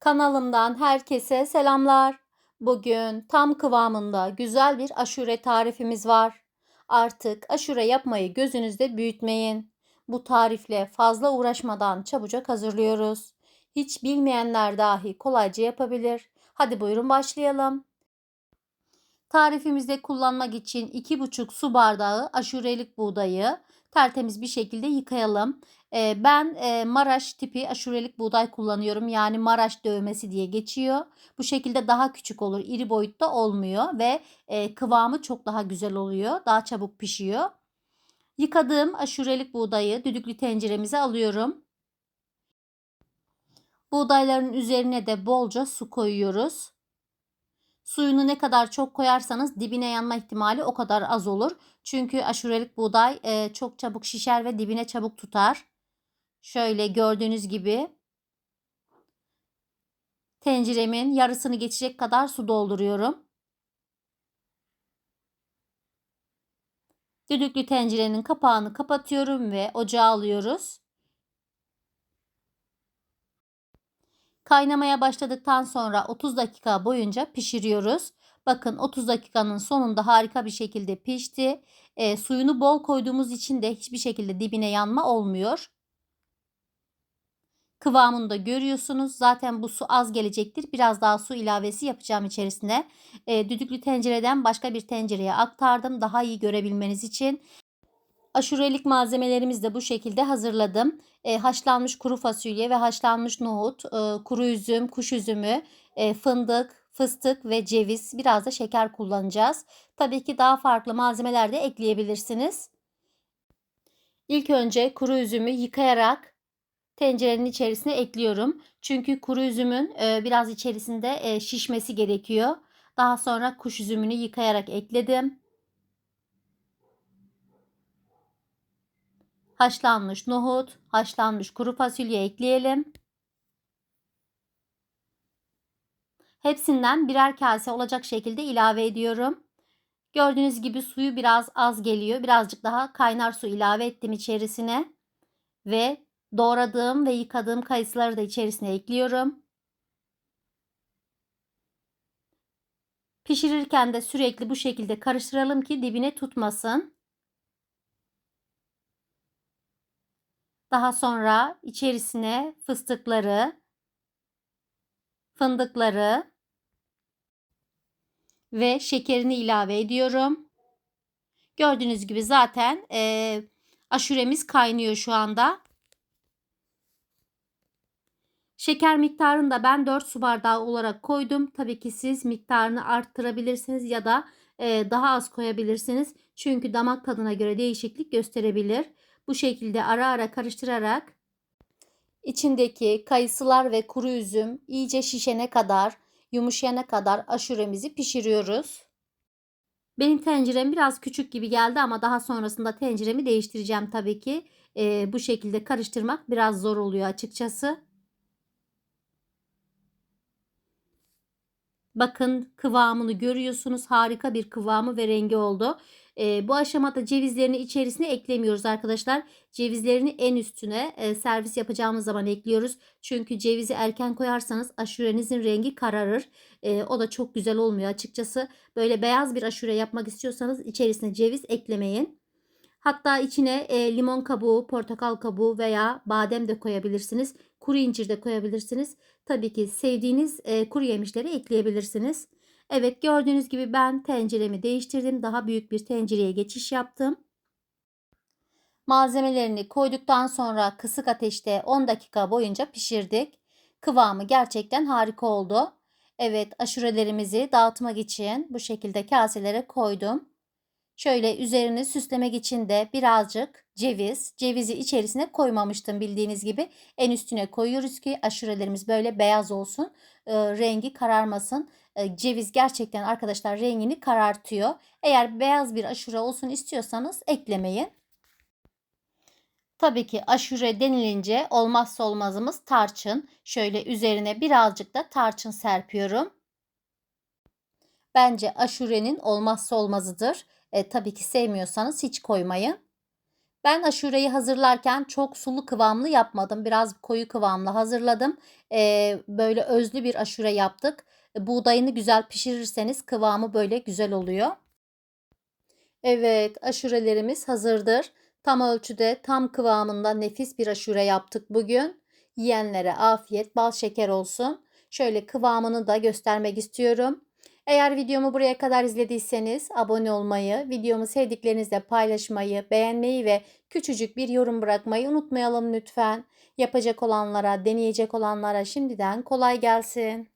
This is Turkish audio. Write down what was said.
Kanalımdan herkese selamlar. Bugün tam kıvamında güzel bir aşure tarifimiz var. Artık aşure yapmayı gözünüzde büyütmeyin. Bu tarifle fazla uğraşmadan çabucak hazırlıyoruz. Hiç bilmeyenler dahi kolayca yapabilir. Hadi buyurun başlayalım. Tarifimizde kullanmak için 2,5 su bardağı aşurelik buğdayı tertemiz bir şekilde yıkayalım. Ee, ben e, Maraş tipi aşurelik buğday kullanıyorum. Yani Maraş dövmesi diye geçiyor. Bu şekilde daha küçük olur. iri boyutta olmuyor ve e, kıvamı çok daha güzel oluyor. Daha çabuk pişiyor. Yıkadığım aşurelik buğdayı düdüklü tenceremize alıyorum. Buğdayların üzerine de bolca su koyuyoruz. Suyunu ne kadar çok koyarsanız dibine yanma ihtimali o kadar az olur. Çünkü aşurelik buğday e, çok çabuk şişer ve dibine çabuk tutar. Şöyle gördüğünüz gibi tenceremin yarısını geçecek kadar su dolduruyorum. Düdüklü tencerenin kapağını kapatıyorum ve ocağa alıyoruz. Kaynamaya başladıktan sonra 30 dakika boyunca pişiriyoruz. Bakın 30 dakikanın sonunda harika bir şekilde pişti. E, suyunu bol koyduğumuz için de hiçbir şekilde dibine yanma olmuyor. Kıvamını da görüyorsunuz. Zaten bu su az gelecektir. Biraz daha su ilavesi yapacağım içerisine. E, düdüklü tencereden başka bir tencereye aktardım. Daha iyi görebilmeniz için. Aşurelik malzemelerimizi de bu şekilde hazırladım. E, haşlanmış kuru fasulye ve haşlanmış nohut, e, kuru üzüm, kuş üzümü, e, fındık, fıstık ve ceviz. Biraz da şeker kullanacağız. Tabii ki daha farklı malzemeler de ekleyebilirsiniz. İlk önce kuru üzümü yıkayarak tencerenin içerisine ekliyorum. Çünkü kuru üzümün e, biraz içerisinde e, şişmesi gerekiyor. Daha sonra kuş üzümünü yıkayarak ekledim. Haşlanmış nohut, haşlanmış kuru fasulye ekleyelim. Hepsinden birer kase olacak şekilde ilave ediyorum. Gördüğünüz gibi suyu biraz az geliyor. Birazcık daha kaynar su ilave ettim içerisine. Ve doğradığım ve yıkadığım kayısıları da içerisine ekliyorum. Pişirirken de sürekli bu şekilde karıştıralım ki dibine tutmasın. Daha sonra içerisine fıstıkları, fındıkları ve şekerini ilave ediyorum. Gördüğünüz gibi zaten e, aşuremiz kaynıyor şu anda. Şeker miktarını da ben 4 su bardağı olarak koydum. Tabii ki siz miktarını arttırabilirsiniz ya da e, daha az koyabilirsiniz. Çünkü damak tadına göre değişiklik gösterebilir. Bu şekilde ara ara karıştırarak içindeki kayısılar ve kuru üzüm iyice şişene kadar, yumuşayana kadar aşuremizi pişiriyoruz. Benim tencerem biraz küçük gibi geldi ama daha sonrasında tenceremi değiştireceğim tabii ki. Ee, bu şekilde karıştırmak biraz zor oluyor açıkçası. Bakın kıvamını görüyorsunuz. Harika bir kıvamı ve rengi oldu. E, bu aşamada cevizlerini içerisine eklemiyoruz arkadaşlar. Cevizlerini en üstüne e, servis yapacağımız zaman ekliyoruz. Çünkü cevizi erken koyarsanız aşurenizin rengi kararır. E, o da çok güzel olmuyor açıkçası. Böyle beyaz bir aşure yapmak istiyorsanız içerisine ceviz eklemeyin. Hatta içine e, limon kabuğu, portakal kabuğu veya badem de koyabilirsiniz. Kuru incir de koyabilirsiniz. Tabii ki sevdiğiniz e, kuru yemişleri ekleyebilirsiniz. Evet gördüğünüz gibi ben tenceremi değiştirdim. Daha büyük bir tencereye geçiş yaptım. Malzemelerini koyduktan sonra kısık ateşte 10 dakika boyunca pişirdik. Kıvamı gerçekten harika oldu. Evet aşurelerimizi dağıtmak için bu şekilde kaselere koydum. Şöyle üzerini süslemek için de birazcık ceviz. Cevizi içerisine koymamıştım bildiğiniz gibi. En üstüne koyuyoruz ki aşurelerimiz böyle beyaz olsun. E, rengi kararmasın. E, ceviz gerçekten arkadaşlar rengini karartıyor. Eğer beyaz bir aşure olsun istiyorsanız eklemeyin. Tabii ki aşure denilince olmazsa olmazımız tarçın. Şöyle üzerine birazcık da tarçın serpiyorum. Bence aşurenin olmazsa olmazıdır. E, tabii ki sevmiyorsanız hiç koymayın. Ben aşureyi hazırlarken çok sulu kıvamlı yapmadım. Biraz koyu kıvamlı hazırladım. Eee, böyle özlü bir aşure yaptık. Buğdayını güzel pişirirseniz kıvamı böyle güzel oluyor. Evet, aşurelerimiz hazırdır. Tam ölçüde, tam kıvamında nefis bir aşure yaptık bugün. Yiyenlere afiyet, bal şeker olsun. Şöyle kıvamını da göstermek istiyorum. Eğer videomu buraya kadar izlediyseniz abone olmayı, videomu sevdiklerinizle paylaşmayı, beğenmeyi ve küçücük bir yorum bırakmayı unutmayalım lütfen. Yapacak olanlara, deneyecek olanlara şimdiden kolay gelsin.